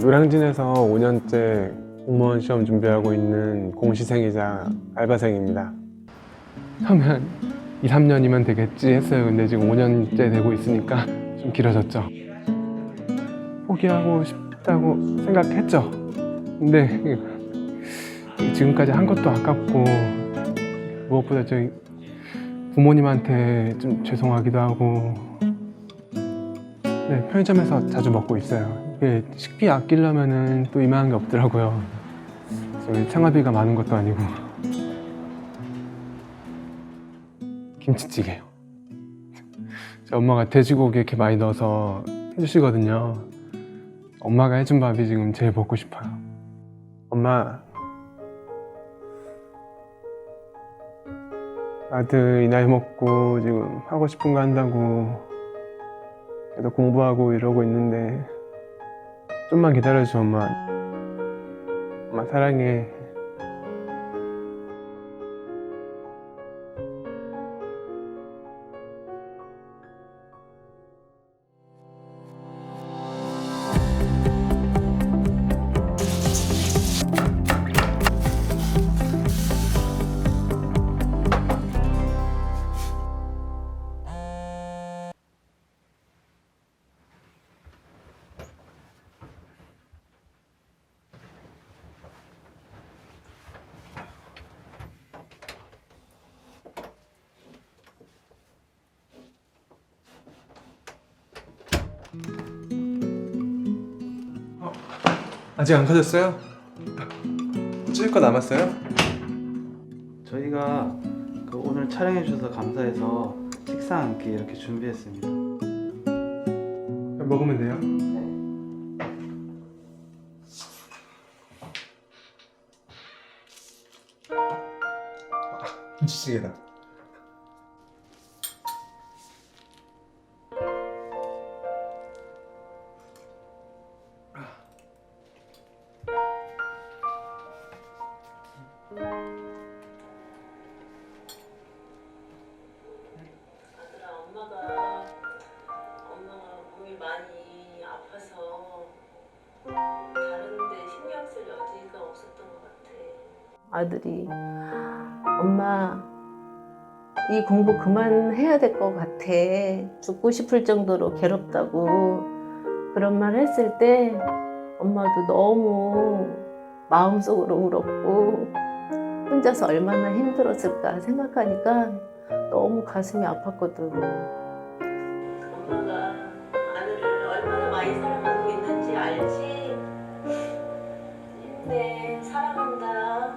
노량진에서 5년째 공무원 시험 준비하고 있는 공시생이자 알바생입니다. 처음엔 2, 3년이면 되겠지 했어요. 근데 지금 5년째 되고 있으니까 좀 길어졌죠. 포기하고 싶다고 생각했죠. 근데 지금까지 한 것도 아깝고 무엇보다 저희 부모님한테 좀 죄송하기도 하고 네, 편의점에서 자주 먹고 있어요. 이게 식비 아끼려면은 또 이만한 게 없더라고요. 지금 생활비가 많은 것도 아니고 김치찌개요. 제 엄마가 돼지고기 이렇게 많이 넣어서 해주시거든요. 엄마가 해준 밥이 지금 제일 먹고 싶어요. 엄마, 아들 이 나이 먹고 지금 하고 싶은 거 한다고 계속 공부하고 이러고 있는데 좀만 기다려줘 엄마. 엄마 사랑해 아직 안 가졌어요? 찍을 거 남았어요? 저희가 그 오늘 촬영해 주셔서 감사해서 식사 한 끼 이렇게 준비했습니다. 먹으면 돼요? 김치찌개다 엄마가 엄마가 몸이 많이 아파서 다른데 신경 쓸 여지가 없었던 것 같아. 아들이 엄마 이 공부 그만해야 될 것 같아 죽고 싶을 정도로 괴롭다고 그런 말 했을 때 엄마도 너무 마음속으로 울었고 혼자서 얼마나 힘들었을까 생각하니까 너무 가슴이 아팠거든. 엄마가 아들을 얼마나 많이 사랑받는지 알지? 힘내, 사랑한다.